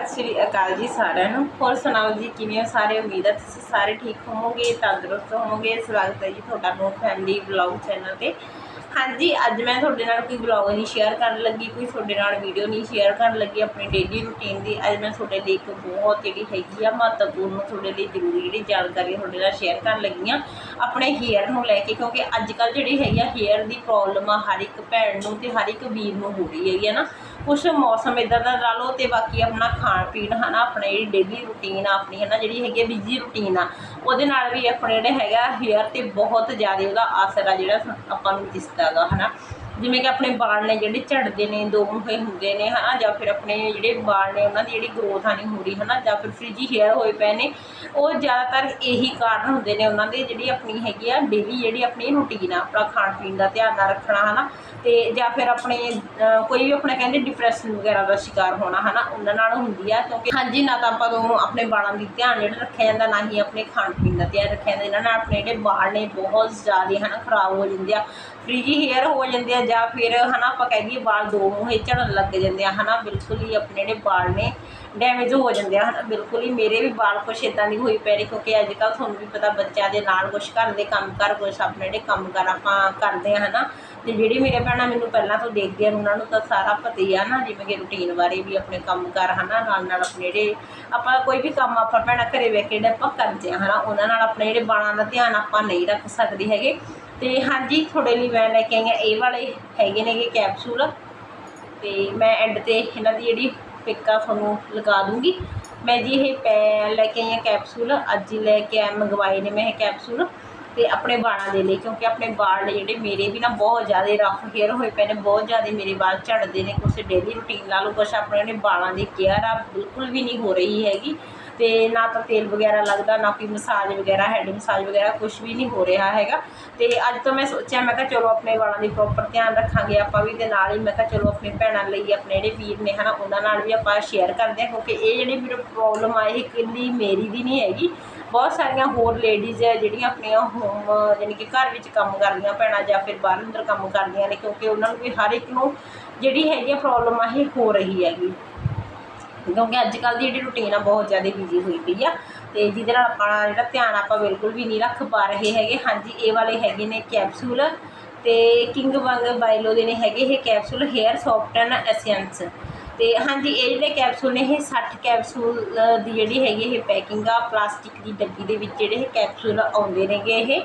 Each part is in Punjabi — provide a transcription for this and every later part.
ਸਤਿ ਸ਼੍ਰੀ ਅਕਾਲ ਜੀ ਸਾਰਿਆਂ ਨੂੰ। ਹੋਰ ਸੁਣਾਓ ਜੀ, ਕਿਵੇਂ ਹੋ? ਸਾਰੇ ਉਮੀਦ ਹੈ ਤੁਸੀਂ ਸਾਰੇ ਠੀਕ ਹੋਵੋਗੇ, ਤੰਦਰੁਸਤ ਹੋਵੋਗੇ। ਸਵਾਗਤ ਹੈ ਜੀ ਤੁਹਾਡਾ ਨੋ ਫੈਮਿਲੀ ਵਲੌਗ ਚੈਨਲ ਤੇ। ਹਾਂਜੀ, ਅੱਜ ਮੈਂ ਤੁਹਾਡੇ ਨਾਲ ਕੋਈ ਵਲੌਗ ਨਹੀਂ ਸ਼ੇਅਰ ਕਰਨ ਲੱਗੀ, ਕੋਈ ਤੁਹਾਡੇ ਨਾਲ ਵੀਡੀਓ ਨਹੀਂ ਸ਼ੇਅਰ ਕਰਨ ਲੱਗੀ ਆਪਣੀ ਡੇਲੀ ਰੁਟੀਨ ਦੀ। ਅੱਜ ਮੈਂ ਤੁਹਾਡੇ ਲਈ ਇੱਕ ਬਹੁਤ ਜਿਹੜੀ ਹੈਗੀ ਆ ਮਹੱਤਵਪੂਰਨ ਤੁਹਾਡੇ ਲਈ ਜ਼ਰੂਰੀ ਜਿਹੜੀ ਜਾਣਕਾਰੀ ਤੁਹਾਡੇ ਨਾਲ ਸ਼ੇਅਰ ਕਰਨ ਲੱਗੀ ਆ, ਆਪਣੇ ਹੇਅਰ ਨੂੰ ਲੈ ਕੇ। ਕਿਉਂਕਿ ਅੱਜ ਕੱਲ ਜਿਹੜੀ ਹੈਗੀ ਆ ਹੇਅਰ ਦੀ ਪ੍ਰੋਬਲਮ ਆ, ਹਰ ਇੱਕ ਭੈਣ ਨੂੰ ਤੇ ਹਰ ਇੱਕ ਵੀਰ ਨੂੰ ਹੋ ਰਹੀ ਹੈਗੀ ਆ ਨਾ। ਕੁਛ ਮੌਸਮ ਇਦਾਂ ਦਾ ਲਾ ਲਓ ਅਤੇ ਬਾਕੀ ਆਪਣਾ ਖਾਣ ਪੀਣ ਹੈ ਨਾ ਆਪਣੇ ਜਿਹੜੀ ਡੇਲੀ ਰੂਟੀਨ ਆ, ਆਪਣੀ ਹੈ ਨਾ ਜਿਹੜੀ ਹੈਗੀ ਬਿਜ਼ੀ ਰੂਟੀਨ ਆ, ਉਹਦੇ ਨਾਲ ਵੀ ਆਪਣੇ ਜਿਹੜੇ ਹੈਗਾ ਹੇਅਰ ਤੇ ਬਹੁਤ ਜ਼ਿਆਦਾ ਉਹਦਾ ਅਸਰ ਆ ਜਿਹੜਾ ਆਪਾਂ ਨੂੰ ਦਿਸਦਾ ਹੈਗਾ ਹੈ ਨਾ ਜਿਵੇਂ ਕਿ ਆਪਣੇ ਵਾਲ ਨੇ ਜਿਹੜੇ ਝੜਦੇ ਨੇ, ਦੋ ਮੁਹੇ ਹੁੰਦੇ ਨੇ, ਹਨਾ, ਜਾਂ ਫਿਰ ਆਪਣੇ ਜਿਹੜੇ ਵਾਲ ਨੇ, ਉਹਨਾਂ ਦੀ ਜਿਹੜੀ ਗਰੋਥ ਆ ਨਹੀਂ ਹੋ ਰਹੀ, ਹਨਾ, ਜਾਂ ਫਿਰ ਫ੍ਰਿਜੀ ਹੇਅਰ ਹੋਏ ਪਏ ਨੇ, ਉਹ ਜ਼ਿਆਦਾਤਰ ਇਹੀ ਕਾਰਨ ਹੁੰਦੇ ਨੇ ਉਹਨਾਂ ਦੇ ਜਿਹੜੀ ਆਪਣੀ ਹੈਗੀ ਆ ਡੇਲੀ ਜਿਹੜੀ ਆਪਣੀ ਰੁਟੀਨ ਆ, ਆਪਣਾ ਖਾਣ ਪੀਣ ਦਾ ਧਿਆਨ ਨਾ ਰੱਖਣਾ, ਹਨਾ, ਤੇ ਜਾਂ ਫਿਰ ਆਪਣੇ ਕੋਈ ਵੀ ਆਪਣਾ ਕਹਿੰਦੇ ਡਿਪਰੈਸ਼ਨ ਵਗੈਰਾ ਦਾ ਸ਼ਿਕਾਰ ਹੋਣਾ, ਹਨਾ, ਉਹਨਾਂ ਨਾਲ ਹੁੰਦੀ ਆ, ਕਿਉਂਕਿ ਹਾਂਜੀ, ਨਾ ਤਾਂ ਆਪਾਂ ਨੂੰ ਆਪਣੇ ਵਾਲਾਂ ਦੀ ਧਿਆਨ ਜਿਹੜਾ ਰੱਖਿਆ ਜਾਂਦਾ, ਨਾ ਹੀ ਆਪਣੇ ਖਾਣ ਪੀਣ ਦਾ ਧਿਆਨ ਰੱਖਿਆ ਜਾਂਦਾ, ਇਹਨਾਂ ਨਾਲ ਆਪਣੇ ਜਿਹੜੇ ਵਾਲ ਨੇ ਬਹੁਤ ਜ਼ਿਆਦਾ, ਹਨਾ, ਖਰਾਬ ਹੋ ਜਾਂਦੇ ਆ ਫ੍ਰਿਜੀ ਹੇਅਰ ਹੋ ਜਾਂਦੇ ਆ ਜਾਂ ਫਿਰ ਹਨਾ ਆਪਾਂ ਕਹਿ ਦਈਏ ਵਾਲ ਦੋ ਮੂੰਹੇ ਝੜਨ ਲੱਗ ਜਾਂਦੇ ਆ, ਹਨਾ ਬਿਲਕੁਲ ਹੀ ਆਪਣੇ ਜਿਹੜੇ ਵਾਲ ਨੇ ਡੈਮੇਜ ਹੋ ਜਾਂਦੇ ਆ, ਹਨਾ ਬਿਲਕੁਲ ਹੀ ਮੇਰੇ ਵੀ ਵਾਲ ਕੁਛ ਇਦਾਂ ਦੀ ਹੋਈ ਪੈ ਰਹੀ ਕਿਉਂਕਿ ਅੱਜ ਕੱਲ੍ਹ ਤੁਹਾਨੂੰ ਵੀ ਪਤਾ ਬੱਚਿਆਂ ਦੇ ਨਾਲ ਕੁਛ ਘਰ ਦੇ ਕੰਮ ਕਰ ਕੁਛ ਆਪਣੇ ਜਿਹੜੇ ਕੰਮ ਕਰ ਆਪਾਂ ਕਰਦੇ ਆ, ਹਨਾ ਤੇ ਜਿਹੜੀ ਮੇਰੇ ਭੈਣਾਂ ਮੈਨੂੰ ਪਹਿਲਾਂ ਤੋਂ ਦੇਖਦੀਆਂ ਆ, ਉਹਨਾਂ ਨੂੰ ਤਾਂ ਸਾਰਾ ਪਤਾ ਹੀ ਆ ਨਾ, ਜਿਵੇਂ ਕਿ ਰੁਟੀਨ ਬਾਰੇ ਵੀ ਆਪਣੇ ਕੰਮ ਕਰ ਹਨਾ ਨਾਲ ਨਾਲ ਆਪਣੇ ਜਿਹੜੇ ਆਪਾਂ ਕੋਈ ਵੀ ਕੰਮ ਆਪਾਂ ਭੈਣਾਂ ਘਰੇ ਬੈਠ ਕੇ ਜਿਹੜੇ ਆਪਾਂ ਕਰਦੇ ਆ, ਹਨਾ ਉਹਨਾਂ ਨਾਲ ਆਪਣੇ ਜਿਹੜੇ ਬਾਲਾਂ ਦਾ ਧਿਆਨ ਆਪਾਂ ਨਹੀਂ ਰੱਖ ਸਕਦੇ ਹੈਗੇ। ਤੇ ਹਾਂਜੀ, ਤੁਹਾਡੇ ਲਈ ਮੈਂ ਲੈ ਕੇ ਆਈ ਹਾਂ ਇਹ ਵਾਲੇ ਹੈਗੇ ਨੇਗੇ ਕੈਪਸੂਲ ਤੇ ਮੈਂ ਐਂਡ ਤੇ ਇਹਨਾਂ ਦੀ ਜਿਹੜੀ ਪਿੱਕਾ ਤੁਹਾਨੂੰ ਲਗਾ ਦੂੰਗੀ। ਮੈਂ ਜੀ ਇਹ ਪੈ, ਲੈ ਕੇ ਆਈ ਹਾਂ ਕੈਪਸੂਲ ਅੱਜ ਹੀ ਲੈ ਕੇ ਆ ਮੰਗਵਾਏ ਨੇ ਮੈਂ ਇਹ ਕੈਪਸੂਲ ਤੇ ਆਪਣੇ ਵਾਲਾਂ ਦੇ ਲਈ, ਕਿਉਂਕਿ ਆਪਣੇ ਵਾਲ ਜਿਹੜੇ ਮੇਰੇ ਵੀ ਨਾ ਬਹੁਤ ਜ਼ਿਆਦਾ ਰਫ ਹੇਅਰ ਹੋਏ ਪਏ ਨੇ, ਬਹੁਤ ਜ਼ਿਆਦਾ ਮੇਰੇ ਵਾਲ ਝੜਦੇ ਨੇ, ਕੁਛ ਡੇਲੀ ਰੁਟੀਨ ਲਾ ਲਓ, ਕੁਛ ਆਪਣੇ ਜਿਹੜੇ ਵਾਲਾਂ ਦੀ ਕੇਅਰ ਆ, ਬਿਲਕੁਲ ਵੀ ਨਹੀਂ ਹੋ ਰਹੀ ਹੈਗੀ। ਤੇ ਨਾ ਤਾਂ ਤੇਲ ਵਗੈਰਾ ਲੱਗਦਾ, ਨਾ ਕੋਈ ਮਸਾਜ ਵਗੈਰਾ ਹੈਡ ਮਸਾਜ ਵਗੈਰਾ ਕੁਝ ਵੀ ਨਹੀਂ ਹੋ ਰਿਹਾ ਹੈਗਾ। ਤੇ ਅੱਜ ਤੋਂ ਮੈਂ ਸੋਚਿਆ, ਮੈਂ ਕਿਹਾ ਚਲੋ ਆਪਣੇ ਵਾਲਾਂ ਦੀ ਪ੍ਰੋਪਰ ਧਿਆਨ ਰੱਖਾਂਗੇ ਆਪਾਂ ਵੀ, ਤੇ ਨਾਲ ਹੀ ਮੈਂ ਕਿਹਾ ਚਲੋ ਆਪਣੇ ਭੈਣਾਂ ਲਈ ਆਪਣੇ ਜਿਹੜੇ ਵੀਰ ਨੇ ਹਨਾ, ਉਹਨਾਂ ਨਾਲ ਵੀ ਆਪਾਂ ਸ਼ੇਅਰ ਕਰਦੇ ਹਾਂ, ਕਿਉਂਕਿ ਇਹ ਜਿਹੜੀ ਮੈਨੂੰ ਪ੍ਰੋਬਲਮ ਆ ਇਹ ਇਕੱਲੀ ਮੇਰੀ ਦੀ ਨਹੀਂ ਹੈਗੀ। ਬਹੁਤ ਸਾਰੀਆਂ ਹੋਰ ਲੇਡੀਜ਼ ਹੈ ਜਿਹੜੀਆਂ ਆਪਣੀਆਂ ਹੋਮ ਯਾਨੀ ਕਿ ਘਰ ਵਿੱਚ ਕੰਮ ਕਰਦੀਆਂ ਭੈਣਾਂ ਜਾਂ ਫਿਰ ਬਾਹਰ ਅੰਦਰ ਕੰਮ ਕਰਦੀਆਂ ਨੇ, ਕਿਉਂਕਿ ਉਹਨਾਂ ਨੂੰ ਵੀ ਹਰ ਇੱਕ ਨੂੰ ਜਿਹੜੀ ਹੈਗੀ ਪ੍ਰੋਬਲਮ ਆ, ਇਹ ਹੋ ਰਹੀ ਹੈਗੀ। ਕਿਉਂਕਿ ਅੱਜ ਕੱਲ੍ਹ ਦੀ ਜਿਹੜੀ ਰੁਟੀਨ ਆ ਬਹੁਤ ਜ਼ਿਆਦਾ ਬਿਜ਼ੀ ਹੋਈ ਪਈ ਆ ਤੇ ਜਿਹਦੇ ਨਾਲ ਆਪਣਾ ਜਿਹੜਾ ਧਿਆਨ ਆਪਾਂ ਬਿਲਕੁਲ ਵੀ ਨਹੀਂ ਰੱਖ ਪਾ ਰਹੇ ਹੈਗੇ। ਹਾਂਜੀ, ਇਹ ਵਾਲੇ ਹੈਗੇ ਨੇ ਕੈਪਸੂਲ ਤੇ ਕਿੰਗ ਵੰਗ ਬਾਇਲੋ ਦੇ ਨੇ ਹੈਗੇ ਇਹ ਕੈਪਸੂਲ ਹੇਅਰ ਸੌਫਟਨ ਐਸੈਂਸ ਤੇ ਹਾਂਜੀ, ਇਹ ਜਿਹੜੇ ਕੈਪਸੂਲ ਨੇ, ਇਹ 60 ਕੈਪਸੂਲ ਦੀ ਜਿਹੜੀ ਹੈਗੀ ਇਹ ਪੈਕਿੰਗ ਆ ਪਲਾਸਟਿਕ ਦੀ ਡੱਬੀ ਦੇ ਵਿੱਚ ਜਿਹੜੇ ਇਹ ਕੈਪਸੂਲ ਆਉਂਦੇ ਨੇਗੇ ਇਹ।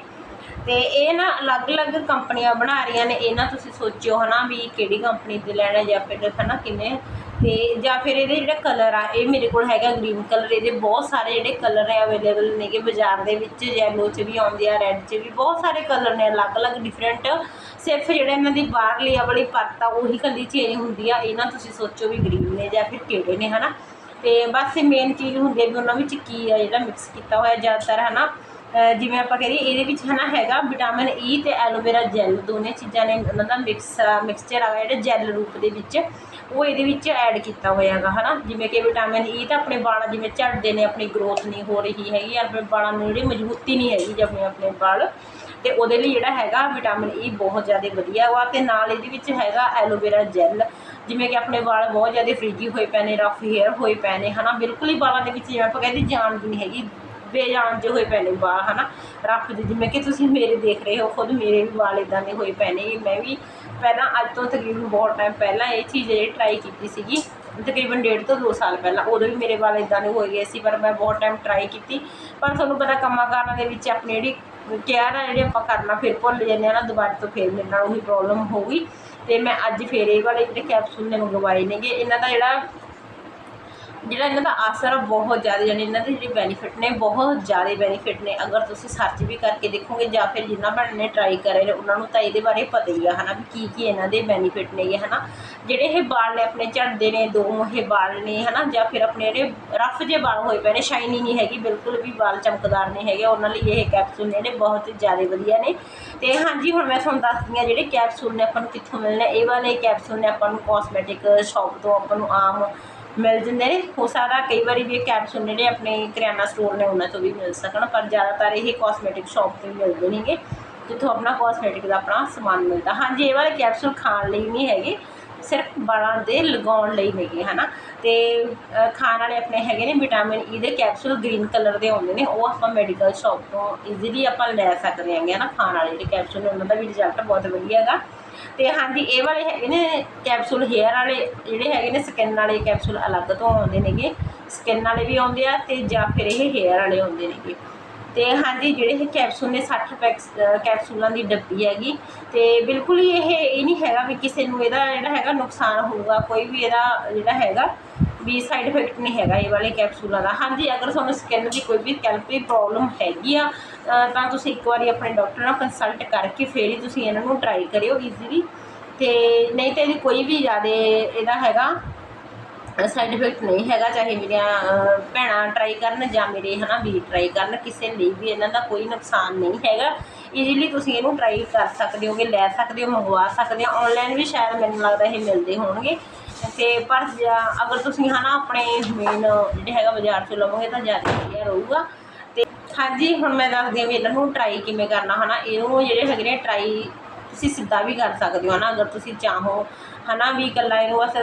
ਤੇ ਇਹ ਨਾ ਅਲੱਗ-ਅਲੱਗ ਕੰਪਨੀਆਂ ਬਣਾ ਰਹੀਆਂ ਨੇ। ਇਹ ਨਾ ਤੁਸੀਂ ਸੋਚਿਓ ਹਨਾ ਵੀ ਕਿਹੜੀ ਕੰਪਨੀ ਦੇ ਲੈਣਾ ਜਾਂ ਫਿਰ ਹਨਾ ਕਿੰਨੇ ਤੇ ਜਾਂ ਫਿਰ ਇਹਦੇ ਜਿਹੜਾ ਕਲਰ ਆ, ਇਹ ਮੇਰੇ ਕੋਲ ਹੈਗਾ ਗ੍ਰੀਨ ਕਲਰ ਇਹਦੇ ਬਹੁਤ ਸਾਰੇ ਜਿਹੜੇ ਕਲਰ ਹੈ ਅਵੇਲੇਬਲ ਨੇਗੇ ਬਾਜ਼ਾਰ ਦੇ ਵਿੱਚ ਯੈਲੋ 'ਚ ਵੀ ਆਉਂਦੇ ਆ ਰੈੱਡ 'ਚ ਵੀ ਬਹੁਤ ਸਾਰੇ ਕਲਰ ਨੇ, ਅਲੱਗ-ਅਲੱਗ ਡਿਫਰੈਂਟ ਸਿਰਫ ਜਿਹੜੇ ਇਹਨਾਂ ਦੀ ਬਾਹਰਲੀ ਆ ਵਾਲੀ ਪਰਤ ਆ, ਉਹੀ ਕੱਲੀ ਚੇਂਜ ਹੁੰਦੀ ਆ, ਇਹ ਨਾ ਤੁਸੀਂ ਸੋਚੋ ਵੀ ਗ੍ਰੀਨ ਨੇ ਜਾਂ ਫਿਰ ਕਿਹੜੇ ਨੇ, ਹਨਾ? ਤੇ ਬਸ ਮੇਨ ਚੀਜ਼ ਹੁੰਦੀ ਹੈ ਵੀ ਉਹਨਾਂ ਵਿੱਚ ਕੀ ਆ, ਜਿਹੜਾ ਮਿਕਸ ਕੀਤਾ ਹੋਇਆ ਜ਼ਿਆਦਾਤਰ, ਹਨਾ? ਅਹ ਜਿਵੇਂ ਆਪਾਂ ਕਰੀਏ ਇਹਦੇ ਵਿੱਚ ਹਨਾ ਹੈਗਾ ਵਿਟਾਮਿਨ ਈ e ਤੇ ਐਲੋਵੇਰਾ ਜੈਲ ਦੋਨੇ ਚੀਜ਼ਾਂ ਨੇ, ਉਹਨਾਂ ਦਾ ਮਿਕਸ ਮਿਕਸਚਰ ਆ, ਜਿਹੜਾ ਜੈਲ ਰੂਪ ਦੇ ਵਿੱਚ। ਉਹ ਇਹਦੇ ਵਿੱਚ ਐਡ ਕੀਤਾ ਹੋਇਆ ਹੈਗਾ, ਹਨਾ? ਜਿਵੇਂ ਕਿ ਵਿਟਾਮਿਨ ਈ e ਤਾਂ ਆਪਣੇ ਵਾਲਾਂ ਜਿਵੇਂ ਝੜਦੇ ਨੇ, ਆਪਣੀ ਗਰੋਥ ਨਹੀਂ ਹੋ ਰਹੀ ਹੈਗੀ, ਆਪਣੇ ਵਾਲਾਂ ਨੂੰ ਜਿਹੜੀ ਮਜ਼ਬੂਤੀ ਨਹੀਂ ਹੈਗੀ ਜਿਵੇਂ ਆਪਣੇ ਵਾਲ। ਤੇ ਉਹਦੇ ਲਈ ਜਿਹੜਾ ਹੈਗਾ ਵਿਟਾਮਿਨ ਈ e ਬਹੁਤ ਜ਼ਿਆਦਾ ਵਧੀਆ ਵਾ, ਤੇ ਨਾਲ ਇਹਦੇ ਵਿੱਚ ਹੈਗਾ ਐਲੋਵੇਰਾ ਜੈਲ ਜਿਵੇਂ ਕਿ ਆਪਣੇ ਵਾਲ ਬਹੁਤ ਜ਼ਿਆਦਾ ਫ੍ਰਿਜੀ ਹੋਏ ਪਏ ਨੇ ਰਫ ਹੇਅਰ ਹੋਏ ਪਏ ਨੇ, ਹਨਾ? ਬਿਲਕੁਲ ਹੀ ਵਾਲਾਂ ਦੇ ਵਿੱਚ ਜਿਵੇਂ ਆਪਾਂ ਕਹਿੰਦੇ ਜਾਨ ਵੀ ਨਹੀਂ ਹੈਗੀ। ਬੇਜਾਨ ਜਿਹੇ ਹੋਏ ਪਏ ਨੇ ਵਾਲ ਹਨਾ? ਰੱਫ ਦੇ ਜਿਵੇਂ ਕਿ ਤੁਸੀਂ ਮੇਰੇ ਦੇਖ ਰਹੇ ਹੋ, ਖੁਦ ਮੇਰੇ ਵੀ ਵਾਲ ਇਦਾਂ ਦੇ ਹੋਏ ਪਏ ਨੇ ਮੈਂ ਵੀ ਪਹਿਲਾਂ ਅੱਜ ਤੋਂ ਤਕਰੀਬਨ ਬਹੁਤ ਟਾਈਮ ਪਹਿਲਾਂ ਇਹ ਚੀਜ਼ ਜਿਹੜੀ ਟਰਾਈ ਕੀਤੀ ਸੀਗੀ, ਤਕਰੀਬਨ ਡੇਢ ਤੋਂ 2 ਸਾਲ ਪਹਿਲਾਂ। ਉਦੋਂ ਵੀ ਮੇਰੇ ਵਾਲ ਇਦਾਂ ਦੇ ਹੋਏ ਗਏ ਸੀ, ਪਰ ਮੈਂ ਬਹੁਤ ਟਾਈਮ ਟਰਾਈ ਕੀਤੀ। ਪਰ ਤੁਹਾਨੂੰ ਪਤਾ ਕੰਮਾਂ ਕਾਰਾਂ ਦੇ ਵਿੱਚ ਆਪਣੀ ਜਿਹੜੀ ਕੇਅਰ ਆ ਜਿਹੜੀ ਆਪਾਂ ਕਰਨਾ ਫਿਰ ਭੁੱਲ ਜਾਂਦੇ ਆ ਨਾ, ਦੁਬਾਰਾ ਤੋਂ ਫਿਰ ਮੇਰੇ ਨਾਲ ਉਹੀ ਪ੍ਰੋਬਲਮ ਹੋ ਗਈ। ਤੇ ਮੈਂ ਅੱਜ ਫੇਰ ਇਹ ਵਾਲੇ ਜਿਹੜੇ ਕੈਪਸੂਲ ਨੇ ਮੰਗਵਾਏ ਨੇਗੇ। ਇਹਨਾਂ ਦਾ ਜਿਹੜਾ ਜਿਹੜਾ ਇਹਨਾਂ ਦਾ ਅਸਰ ਆ ਬਹੁਤ ਜ਼ਿਆਦਾ, ਯਾਨੀ ਇਹਨਾਂ ਦੇ ਜਿਹੜੇ ਬੈਨੀਫਿਟ ਨੇ, ਬਹੁਤ ਜ਼ਿਆਦਾ ਬੈਨੀਫਿਟ ਨੇ। ਅਗਰ ਤੁਸੀਂ ਸਰਚ ਵੀ ਕਰਕੇ ਦੇਖੋਗੇ ਜਾਂ ਫਿਰ ਜਿੰਨਾ ਭੈਣ ਨੇ ਟਰਾਈ ਕਰੇ ਨੇ, ਉਹਨਾਂ ਨੂੰ ਤਾਂ ਇਹਦੇ ਬਾਰੇ ਪਤਾ ਹੀ ਆ, ਹਨਾ, ਵੀ ਕੀ ਕੀ ਇਹਨਾਂ ਦੇ ਬੈਨੀਫਿਟ ਨੇਗੇ ਹਨਾ। ਜਿਹੜੇ ਇਹ ਵਾਲ ਨੇ ਆਪਣੇ ਝੜਦੇ ਨੇ, ਦੋ ਮੋਹੇ ਵਾਲ ਨੇ, ਹਨਾ, ਜਾਂ ਫਿਰ ਆਪਣੇ ਜਿਹੜੇ ਰਫ ਜੇ ਵਾਲ ਹੋਏ ਪਏ ਨੇ ਸ਼ਾਈਨੀ ਨਹੀਂ ਹੈਗੀ, ਬਿਲਕੁਲ ਵੀ ਵਾਲ ਚਮਕਦਾਰ ਨਹੀਂ ਹੈਗੇ, ਉਹਨਾਂ ਲਈ ਇਹ ਕੈਪਸੂਲ ਨੇ, ਜਿਹੜੇ ਬਹੁਤ ਜ਼ਿਆਦਾ ਵਧੀਆ ਨੇ। ਤੇ ਹਾਂਜੀ, ਹੁਣ ਮੈਂ ਤੁਹਾਨੂੰ ਦੱਸਦੀ ਹਾਂ, ਜਿਹੜੇ ਕੈਪਸੂਲ ਨੇ ਆਪਾਂ ਨੂੰ ਕਿੱਥੋਂ ਮਿਲਣੇ, ਇਹ ਵਾਲੇ ਕੈਪਸੂਲ ਨੇ ਆਪਾਂ ਨੂੰ ਕਾਸਮੈਟਿਕ ਸ਼ਾਪ ਤੋਂ ਆਪਾਂ ਨੂੰ ਆਮ ਮਿਲ ਜਾਂਦੇ ਨੇ। ਹੋ ਸਕਦਾ ਕਈ ਵਾਰੀ ਵੀ ਇਹ ਕੈਪਸੂਲ ਜਿਹੜੇ ਆਪਣੇ ਕਰਿਆਨਾ ਸਟੋਰ ਨੇ ਉਹਨਾਂ ਤੋਂ ਵੀ ਮਿਲ ਸਕਣ ਪਰ ਜ਼ਿਆਦਾਤਰ ਇਹ ਕਾਸਮੈਟਿਕ ਸ਼ਾਪ ਤੋਂ ਮਿਲਦੇ ਨੇਗੇ ਜਿੱਥੋਂ ਆਪਣਾ ਕਾਸਮੈਟਿਕ ਦਾ ਆਪਣਾ ਸਮਾਨ ਮਿਲਦਾ। ਹਾਂਜੀ ਇਹ ਵਾਲੇ ਕੈਪਸੂਲ ਖਾਣ ਲਈ ਨਹੀਂ ਹੈਗੇ ਸਿਰਫ ਬਾਲਾਂ ਦੇ ਲਗਾਉਣ ਲਈ ਹੈਗੇ ਹਨਾ? ਤੇ ਅ, ਖਾਣ ਵਾਲੇ ਆਪਣੇ ਹੈਗੇ ਨੇ ਵਿਟਾਮਿਨ ਈ e ਦੇ ਕੈਪਸੂਲ ਗ੍ਰੀਨ ਕਲਰ ਦੇ ਆਉਂਦੇ ਨੇ ਉਹ ਆਪਾਂ ਮੈਡੀਕਲ ਸ਼ਾਪ ਤੋਂ ਈਜ਼ੀਲੀ ਆਪਾਂ ਲੈ ਸਕਦੇ ਹਾਂਗੇ ਨਾ ਖਾਣ ਵਾਲੇ ਜਿਹੜੇ ਕੈਪਸੂਲ ਨੇ ਉਹਨਾਂ ਦਾ ਵੀ ਰਿਜ਼ਲਟ ਬਹੁਤ ਵਧੀਆ ਹੈਗਾ। ਤੇ ਹਾਂਜੀ, ਇਹ ਵਾਲੇ ਹੈਗੇ ਨੇ ਕੈਪਸੂਲ ਹੇਅਰ ਵਾਲੇ, ਜਿਹੜੇ ਹੈਗੇ ਨੇ ਸਕਿਨ ਵਾਲੇ ਕੈਪਸੂਲ ਅਲੱਗ ਤੋਂ ਆਉਂਦੇ ਨੇਗੇ। ਸਕਿਨ ਵਾਲੇ ਵੀ ਆਉਂਦੇ ਆ ਤੇ ਜਾਂ ਫਿਰ ਇਹ ਹੇਅਰ ਵਾਲੇ ਆਉਂਦੇ ਨੇਗੇ। ਤੇ ਹਾਂਜੀ, ਜਿਹੜੇ ਇਹ ਕੈਪਸੂਲ ਨੇ 60 ਪੈਕਸ ਕੈਪਸੂਲਾਂ ਦੀ ਡੱਬੀ ਹੈਗੀ। ਤੇ ਬਿਲਕੁਲ ਹੀ ਇਹ ਇਹ ਨਹੀਂ ਹੈਗਾ ਵੀ ਕਿਸੇ ਨੂੰ ਇਹਦਾ ਜਿਹੜਾ ਹੈਗਾ ਨੁਕਸਾਨ ਹੋਊਗਾ, ਕੋਈ ਵੀ ਇਹਦਾ ਜਿਹੜਾ ਹੈਗਾ ਵੀ ਸਾਈਡ ਇਫੈਕਟ ਨਹੀਂ ਹੈਗਾ ਇਹ ਵਾਲੇ ਕੈਪਸੂਲਾਂ ਦਾ। ਹਾਂਜੀ, ਅਗਰ ਤੁਹਾਨੂੰ ਸਕਿਨ ਦੀ ਕੋਈ ਵੀ ਸਕੈਲਪ ਪ੍ਰੋਬਲਮ ਹੈਗੀ ਆ ਤਾਂ ਤੁਸੀਂ ਇੱਕ ਵਾਰੀ ਆਪਣੇ ਡਾਕਟਰ ਨਾਲ ਕੰਸਲਟ ਕਰਕੇ ਫਿਰ ਹੀ ਤੁਸੀਂ ਇਹਨਾਂ ਨੂੰ ਟਰਾਈ ਕਰਿਓ ਈਜ਼ੀਲੀ ਤੇ ਨਹੀਂ ਤਾਂ ਇਹਦੀ ਕੋਈ ਵੀ ਜ਼ਿਆਦਾ ਇਹਦਾ ਹੈਗਾ ਸਾਈਡ ਇਫੈਕਟ ਨਹੀਂ ਹੈਗਾ, ਚਾਹੇ ਮੇਰੀਆਂ ਭੈਣਾਂ ਟਰਾਈ ਕਰਨ ਜਾਂ ਮੇਰੇ ਹਨਾ ਵੀ ਟਰਾਈ ਕਰਨ, ਕਿਸੇ ਲਈ ਵੀ ਇਹਨਾਂ ਦਾ ਕੋਈ ਨੁਕਸਾਨ ਨਹੀਂ ਹੈਗਾ। ਈਜ਼ੀਲੀ ਤੁਸੀਂ ਇਹਨੂੰ ਟਰਾਈ ਕਰ ਸਕਦੇ ਹੋਗੇ, ਲੈ ਸਕਦੇ ਹੋ, ਮੰਗਵਾ ਸਕਦੇ ਹੋ। ਆਨਲਾਈਨ ਵੀ ਸ਼ਾਇਦ ਮੈਨੂੰ ਲੱਗਦਾ ਇਹ ਮਿਲਦੇ ਹੋਣਗੇ। ਤੇ ਪਰ ਜਾਂ- ਅਗਰ ਤੁਸੀਂ ਹਨਾ ਆਪਣੇ ਮੇਨ ਜਿਹੜਾ ਹੈਗਾ ਬਾਜ਼ਾਰ ਚੋਂ ਲਵੋਗੇ ਤਾਂ ਜ਼ਿਆਦਾ ਵਧੀਆ ਰਹੂਗਾ। ਹਾਂਜੀ, ਹੁਣ ਮੈਂ ਦੱਸਦੀ ਹਾਂ ਵੀ ਇਹਨਾਂ ਨੂੰ ਟਰਾਈ ਕਿਵੇਂ ਕਰਨਾ, ਹਨਾ? ਇਹਨੂੰ ਜਿਹੜੇ ਹੈਗੇ ਨੇ ਟਰਾਈ ਤੁਸੀਂ ਸਿੱਧਾ ਵੀ ਕਰ ਸਕਦੇ ਹੋ ਨਾ ਅਗਰ ਤੁਸੀਂ ਚਾਹੋ, ਹਨਾ? ਵੀ ਇਕੱਲਾ ਇਹਨੂੰ ਬਸ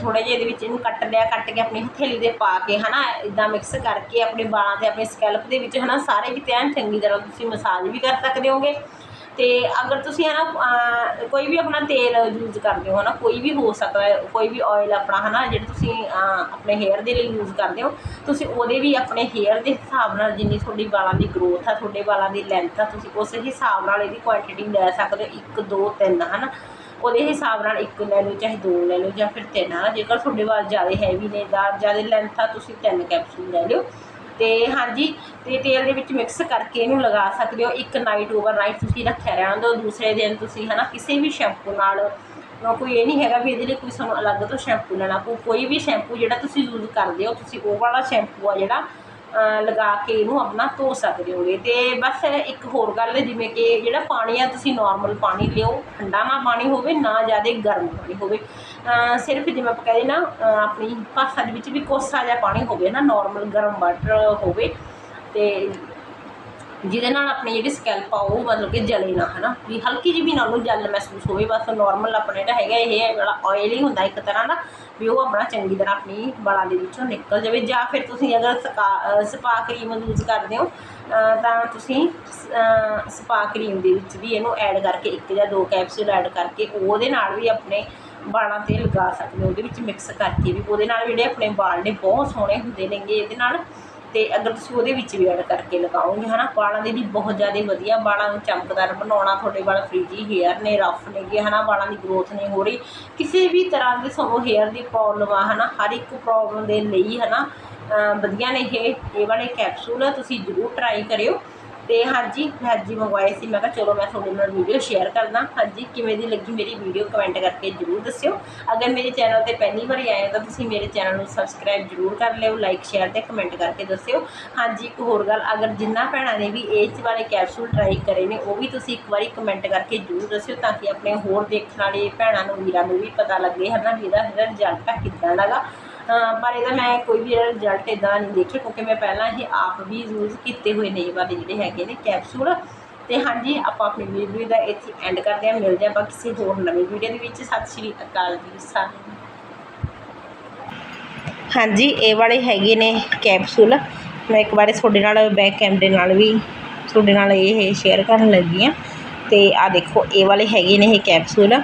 ਥੋੜਾ ਜਿਹਾ ਇਹਦੇ ਵਿੱਚ ਇਹਨੂੰ ਕੱਟ ਲਿਆ, ਕੱਟ ਕੇ ਆਪਣੀ ਹਥੇਲੀ ਦੇ ਪਾ ਕੇ, ਹਨਾ? ਇਦਾਂ ਮਿਕਸ ਕਰਕੇ ਆਪਣੇ ਵਾਲਾਂ ਤੇ, ਆਪਣੇ ਸਕੈਲਪ ਦੇ ਵਿੱਚ, ਹਨਾ? ਸਾਰੇ ਕਿਤੇ ਐਨ ਚੰਗੀ ਤਰ੍ਹਾਂ ਤੁਸੀਂ ਮਸਾਜ ਵੀ ਕਰ ਸਕਦੇ ਹੋਗੇ। ਤੇ ਅਗਰ ਤੁਸੀਂ ਹੈ ਨਾ ਕੋਈ ਵੀ ਆਪਣਾ ਤੇਲ ਯੂਜ਼ ਕਰਦੇ ਹੋ ਨਾ ਕੋਈ ਵੀ ਹੋ ਸਕਦਾ ਕੋਈ ਵੀ ਆਇਲ ਆਪਣਾ ਹੈ ਨਾ ਜਿਹੜਾ ਤੁਸੀਂ ਆਪਣੇ ਹੇਅਰ ਦੇ ਲਈ ਯੂਜ਼ ਕਰਦੇ ਹੋ, ਤੁਸੀਂ ਉਹਦੇ ਵੀ ਆਪਣੇ ਹੇਅਰ ਦੇ ਹਿਸਾਬ ਨਾਲ ਜਿੰਨੀ ਤੁਹਾਡੀ ਵਾਲਾਂ ਦੀ ਗਰੋਥ ਆ, ਤੁਹਾਡੇ ਵਾਲਾਂ ਦੀ ਲੈਂਥ ਆ, ਤੁਸੀਂ ਉਸ ਹਿਸਾਬ ਨਾਲ ਇਹਦੀ ਕੁਆਂਟੀਟੀ ਲੈ ਸਕਦੇ ਹੋ 1 2 3 ਨਾ ਉਹਦੇ ਹਿਸਾਬ ਨਾਲ ਇੱਕ ਲੈ ਲਓ, ਚਾਹੇ ਦੋ ਲੈ ਲਓ ਜਾਂ ਫਿਰ ਤਿੰਨ ਹੈ ਨਾ ਜੇਕਰ ਤੁਹਾਡੇ ਵਾਲ ਜ਼ਿਆਦਾ ਹੈਵੀ ਨੇ, ਜਾਂ ਜ਼ਿਆਦਾ ਲੈਂਥ ਆ, ਤੁਸੀਂ ਤਿੰਨ ਕੈਪਸੂਲ ਲੈ ਲਿਓ। ਤੇ ਹਾਂਜੀ, ਤੇ ਤੇਲ ਦੇ ਵਿੱਚ ਮਿਕਸ ਕਰਕੇ ਇਹਨੂੰ ਲਗਾ ਸਕਦੇ ਹੋ। ਇੱਕ ਨਾਈਟ ਓਵਰਨਾਈਟ ਤੁਸੀਂ ਰੱਖਿਆ ਰਹਿਣ ਦਿਓ। ਦੂਸਰੇ ਦਿਨ ਤੁਸੀਂ ਹਨਾ ਕਿਸੇ ਵੀ ਸ਼ੈਂਪੂ ਨਾਲ ਕੋਈ ਇਹ ਨਹੀਂ ਹੈਗਾ ਵੀ ਇਹਦੇ ਲਈ ਕੋਈ ਸਾਨੂੰ ਅਲੱਗ ਤੋਂ ਸ਼ੈਂਪੂ ਲੈਣਾ। ਪਊ ਕੋਈ ਵੀ ਸ਼ੈਂਪੂ ਜਿਹੜਾ ਤੁਸੀਂ ਯੂਜ਼ ਕਰਦੇ ਹੋ, ਤੁਸੀਂ ਉਹ ਵਾਲਾ ਸ਼ੈਂਪੂ ਆ ਜਿਹੜਾ ਲਗਾ ਕੇ ਇਹਨੂੰ ਆਪਣਾ ਧੋ ਸਕਦੇ ਹੋਗੇ। ਤੇ ਬਸ ਇੱਕ ਹੋਰ ਗੱਲ, ਜਿਵੇਂ ਕਿ ਜਿਹੜਾ ਪਾਣੀ ਆ, ਤੁਸੀਂ ਨਾਰਮਲ ਪਾਣੀ ਲਿਓ। ਠੰਡਾ ਨਾ ਪਾਣੀ ਹੋਵੇ, ਨਾ ਜ਼ਿਆਦਾ ਗਰਮ ਪਾਣੀ ਹੋਵੇ। ਸਿਰਫ ਜਿਵੇਂ ਆਪਾਂ ਕਹਿੰਦੇ ਨਾ ਆਪਣੀ ਭਾਸ਼ਾ ਦੇ ਵਿੱਚ ਵੀ ਕੋਸਾ ਜਿਹਾ ਪਾਣੀ ਹੋਵੇ ਨਾ ਨੋਰਮਲ ਗਰਮ ਵਾਟਰ ਹੋਵੇ ਅਤੇ ਜਿਹਦੇ ਨਾਲ ਆਪਣੀ ਜਿਹੜੀ ਸਕੈਲਪ ਆ, ਉਹ ਮਤਲਬ ਕਿ ਜਲੇ ਨਾ, ਹਨਾ? ਵੀ ਹਲਕੀ ਜਿਹੀ ਵੀ ਨਾਲ ਨੂੰ ਜਲ ਮਹਿਸੂਸ ਹੋਵੇ, ਬਸ ਨਾਰਮਲ ਆਪਣੇ ਜਿਹੜਾ ਹੈਗਾ ਇਹ ਵਾਲਾ ਆਇਲ ਹੀ ਹੁੰਦਾ ਇੱਕ ਤਰ੍ਹਾਂ ਦਾ, ਵੀ ਉਹ ਆਪਣਾ ਚੰਗੀ ਤਰ੍ਹਾਂ ਆਪਣੀ ਵਾਲਾਂ ਦੇ ਵਿੱਚੋਂ ਨਿਕਲ ਜਾਵੇ। ਜਾਂ ਫਿਰ ਤੁਸੀਂ ਅਗਰ ਸਕਾ ਸਪਾ ਕਰੀਮ ਯੂਜ਼ ਕਰਦੇ ਹੋ ਤਾਂ ਤੁਸੀਂ, ਅਹ ਸਪਾ ਕਰੀਮ ਦੇ ਵਿੱਚ ਵੀ ਇਹਨੂੰ ਐਡ ਕਰਕੇ ਇੱਕ ਜਾਂ ਦੋ ਕੈਪਸੂਲ ਐਡ ਕਰਕੇ, ਉਹਦੇ ਨਾਲ ਵੀ ਆਪਣੇ ਵਾਲਾਂ ਤੇ ਲਗਾ ਸਕਦੇ ਹੋ, ਉਹਦੇ ਵਿੱਚ ਮਿਕਸ ਕਰਕੇ ਵੀ। ਉਹਦੇ ਨਾਲ ਜਿਹੜੇ ਆਪਣੇ ਵਾਲ ਨੇ, ਬਹੁਤ ਸੋਹਣੇ ਹੁੰਦੇ ਨੇਗੇ ਇਹਦੇ ਨਾਲ। ਤੇ ਅਗਰ ਤੁਸੀਂ ਉਹਦੇ ਵਿੱਚ ਵੀ ਐਡ ਕਰਕੇ ਲਗਾਓਗੇ, ਹਨਾ, ਵਾਲਾਂ ਦੇ ਲਈ ਬਹੁਤ ਜ਼ਿਆਦਾ ਵਧੀਆ ਵਾਲਾਂ ਨੂੰ ਚਮਕਦਾਰ ਬਣਾਉਣਾ, ਤੁਹਾਡੇ ਵਾਲ ਫ੍ਰੀਜੀ ਹੇਅਰ ਨੇ ਰਫ ਨੇਗੇ, ਹਨਾ, ਵਾਲਾਂ ਦੀ ਗਰੋਥ ਨਹੀਂ ਹੋ ਰਹੀ ਕਿਸੇ ਵੀ ਤਰ੍ਹਾਂ ਦੇ ਤੁਹਾਨੂੰ ਹੇਅਰ ਦੀ ਪ੍ਰੋਬਲਮ ਆ, ਹਨਾ, ਹਰ ਇੱਕ ਪ੍ਰੋਬਲਮ ਦੇ ਲਈ, ਹਨਾ, ਅਹ, ਵਧੀਆ ਨੇ ਇਹ। ਇਹ ਵਾਲੇ ਕੈਪਸੂਲ ਤੁਸੀਂ ਜ਼ਰੂਰ ਟਰਾਈ ਕਰਿਓ। ਤੇ ਹਾਂਜੀ ਹਾਂਜੀ ਮੰਗਵਾਏ ਸੀ। ਮੈਂ ਕਿਹਾ ਚਲੋ ਮੈਂ ਤੁਹਾਡੇ ਨਾਲ ਵੀਡੀਓ ਸ਼ੇਅਰ ਕਰਦਾ। ਹਾਂਜੀ, ਕਿਵੇਂ ਦੀ ਲੱਗੀ ਮੇਰੀ ਵੀਡੀਓ ਕਮੈਂਟ ਕਰਕੇ ਜ਼ਰੂਰ ਦੱਸਿਓ। ਅਗਰ ਮੇਰੇ ਚੈਨਲ ਤੇ ਪਹਿਲੀ ਵਾਰੀ ਆਏ ਹੋ ਤਾਂ ਤੁਸੀਂ ਮੇਰੇ ਚੈਨਲ ਨੂੰ ਸਬਸਕ੍ਰਾਈਬ ਜ਼ਰੂਰ ਕਰ ਲਿਓ ਲਾਈਕ ਸ਼ੇਅਰ ਤੇ ਕਮੈਂਟ ਕਰਕੇ ਦੱਸਿਓ। ਹਾਂਜੀ, ਇੱਕ ਹੋਰ ਗੱਲ, ਅਗਰ ਜਿੰਨਾ ਭੈਣਾਂ ਨੇ ਵੀ ਇਸ ਵਾਲੇ ਕੈਪਸੂਲ ਟਰਾਈ ਕਰੇ ਨੇ, ਉਹ ਵੀ ਤੁਸੀਂ ਇੱਕ ਵਾਰੀ ਕਮੈਂਟ ਕਰਕੇ ਜ਼ਰੂਰ ਦੱਸਿਓ ਤਾਂ ਕਿ ਆਪਣੇ ਹੋਰ ਦੇਖਣ ਵਾਲੇ ਭੈਣਾਂ ਨੂੰ, ਵੀਰਾਂ ਨੂੰ ਵੀ ਪਤਾ ਲੱਗੇ, ਹਨਾ? ਵੀ ਇਹਦਾ ਇਹਦਾ ਰਿਜ਼ਲਟ ਆ ਕਿੱਦਾਂ ਦਾ ਪਰ ਇਹਦਾ ਮੈਂ ਕੋਈ ਵੀ ਰਿਜ਼ਲਟ ਇਦਾਂ ਨਹੀਂ ਦੇਖਿਆ, ਕਿਉਂਕਿ ਮੈਂ ਪਹਿਲਾਂ ਇਹ ਆਪ ਵੀ ਯੂਜ਼ ਕੀਤੇ ਹੋਏ ਨੇ ਇਹ ਵਾਲੇ ਜਿਹੜੇ ਹੈਗੇ ਨੇ ਕੈਪਸੂਲ ਤੇ ਹਾਂਜੀ, ਆਪਾਂ ਆਪਣੀ ਵੀਡੀਓ ਦਾ ਇੱਥੇ ਐਂਡ ਕਰਦੇ ਹਾਂ। ਮਿਲਦੇ ਆਪਾਂ ਕਿਸੇ ਹੋਰ ਨਵੀਂ ਵੀਡੀਓ ਦੇ ਵਿੱਚ। ਸਤਿ ਸ਼੍ਰੀ ਅਕਾਲ ਜੀ ਸਾਰਿਆਂ ਨੂੰ। ਹਾਂਜੀ, ਇਹ ਵਾਲੇ ਹੈਗੇ ਨੇ ਕੈਪਸੂਲ ਮੈਂ ਇੱਕ ਵਾਰੀ ਤੁਹਾਡੇ ਨਾਲ ਬੈਕ ਕੈਮਰੇ ਨਾਲ ਵੀ ਤੁਹਾਡੇ ਨਾਲ ਇਹ ਸ਼ੇਅਰ ਕਰਨ ਲੱਗੀ ਆ ਤੇ ਆ ਦੇਖੋ, ਇਹ ਵਾਲੇ ਹੈਗੇ ਨੇ ਇਹ ਕੈਪਸੂਲ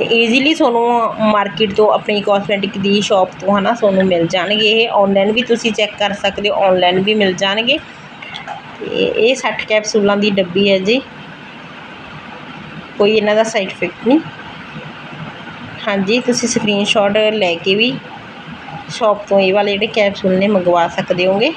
ਤੇ ਈਜ਼ੀਲੀ ਤੁਹਾਨੂੰ ਮਾਰਕੀਟ ਤੋਂ ਆਪਣੀ ਕਾਸਮੈਟਿਕ ਦੀ ਸ਼ਾਪ ਤੋਂ ਹਨਾ ਤੁਹਾਨੂੰ ਮਿਲ ਜਾਣਗੇ। ਇਹ ਆਨਲਾਈਨ ਵੀ ਤੁਸੀਂ ਚੈੱਕ ਕਰ ਸਕਦੇ ਹੋ ਆਨਲਾਈਨ ਵੀ ਮਿਲ ਜਾਣਗੇ। ਤੇ ਇਹ 60 ਕੈਪਸੂਲਾਂ ਦੀ ਡੱਬੀ ਹੈ ਜੀ। ਕੋਈ ਇਹਨਾਂ ਦਾ ਸਾਈਡ ਇਫੈਕਟ ਨਹੀਂ। ਹਾਂਜੀ, ਤੁਸੀਂ ਸਕਰੀਨਸ਼ਾਟ ਲੈ ਕੇ ਵੀ ਸ਼ਾਪ ਤੋਂ ਇਹ ਵਾਲੇ ਜਿਹੜੇ ਕੈਪਸੂਲ ਨੇ ਮੰਗਵਾ ਸਕਦੇ ਹੋਗੇ।